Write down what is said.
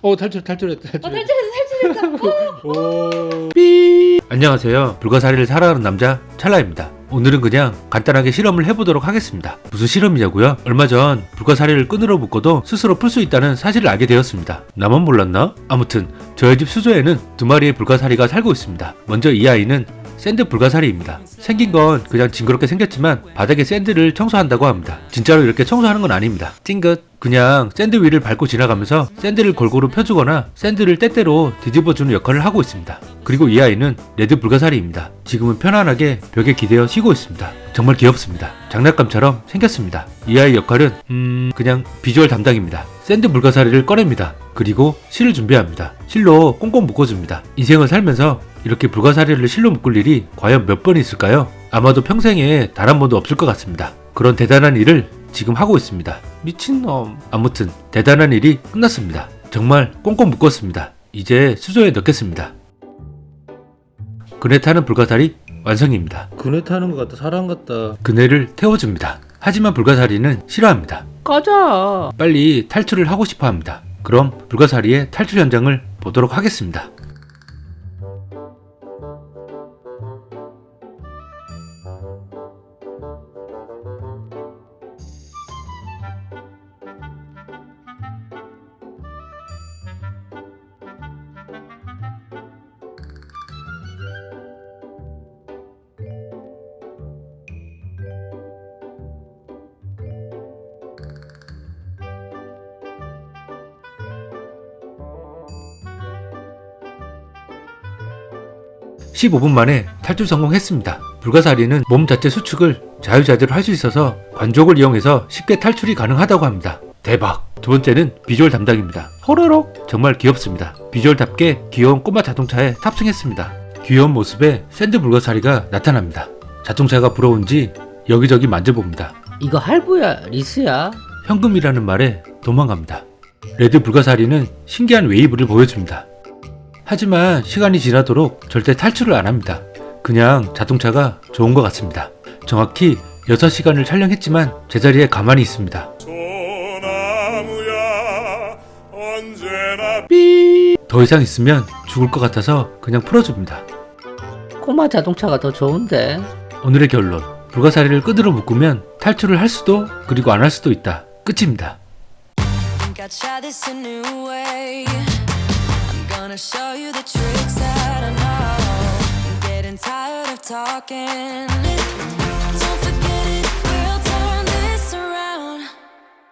어 탈출 탈출했다 어, 탈출. 탈출했어, 탈출했어. 오. 삐. 안녕하세요. 불가사리를 사랑하는 남자 찰나입니다. 오늘은 그냥 간단하게 실험을 해보도록 하겠습니다. 무슨 실험이냐고요? 얼마 전 불가사리를 끈으로 묶어도 스스로 풀 수 있다는 사실을 알게 되었습니다. 나만 몰랐나? 아무튼 저희 집 수조에는 두 마리의 불가사리가 살고 있습니다. 먼저 이 아이는 샌드 불가사리입니다. 생긴 건 그냥 징그럽게 생겼지만 바닥에 샌드를 청소한다고 합니다. 진짜로 이렇게 청소하는 건 아닙니다. 찡긋. 그냥 샌드 위를 밟고 지나가면서 샌드를 골고루 펴주거나 샌드를 때때로 뒤집어주는 역할을 하고 있습니다. 그리고 이 아이는 레드 불가사리입니다. 지금은 편안하게 벽에 기대어 쉬고 있습니다. 정말 귀엽습니다. 장난감처럼 생겼습니다. 이 아이 역할은 음 그냥 비주얼 담당입니다. 샌드 불가사리를 꺼냅니다. 그리고 실을 준비합니다. 실로 꽁꽁 묶어줍니다. 인생을 살면서 이렇게 불가사리를 실로 묶을 일이 과연 몇 번 있을까요? 아마도 평생에 단 한 번도 없을 것 같습니다. 그런 대단한 일을 지금 하고 있습니다. 미친놈. 아무튼 대단한 일이 끝났습니다. 정말 꽁꽁 묶었습니다. 이제 수조에 넣겠습니다. 그네 타는 불가사리 완성입니다. 그네 타는 것 같다. 사람 같다. 그네를 태워줍니다. 하지만 불가사리는 싫어합니다. 가자. 빨리 탈출을 하고 싶어 합니다. 그럼 불가사리의 탈출 현장을 보도록 하겠습니다. (15분) 만에 탈출 성공했습니다. 불가사리는 몸 자체 수축을 자유자재로 할 수 있어서 관족을 이용해서 쉽게 탈출이 가능하다고 합니다. 대박! 두 번째는 비주얼 담당입니다. 호로록! 정말 귀엽습니다. 비주얼답게 귀여운 꼬마 자동차에 탑승했습니다. 귀여운 모습에 샌드 불가사리가 나타납니다. 자동차가 부러운지 여기저기 만져봅니다. 이거 할부야, 리스야. 현금이라는 말에 도망갑니다. 레드 불가사리는 신기한 웨이브를 보여줍니다. 하지만 시간이 지나도록 절대 탈출을 안 합니다. 그냥 자동차가 좋은 것 같습니다. 정확히 6시간을 촬영했지만 제자리에 가만히 있습니다. 더 이상 있으면 죽을 것 같아서 그냥 풀어줍니다. 꼬마 자동차가 더 좋은데. 오늘의 결론. 불가사리를 끈으로 묶으면 탈출을 할 수도 그리고 안 할 수도 있다. 끝입니다. Talking.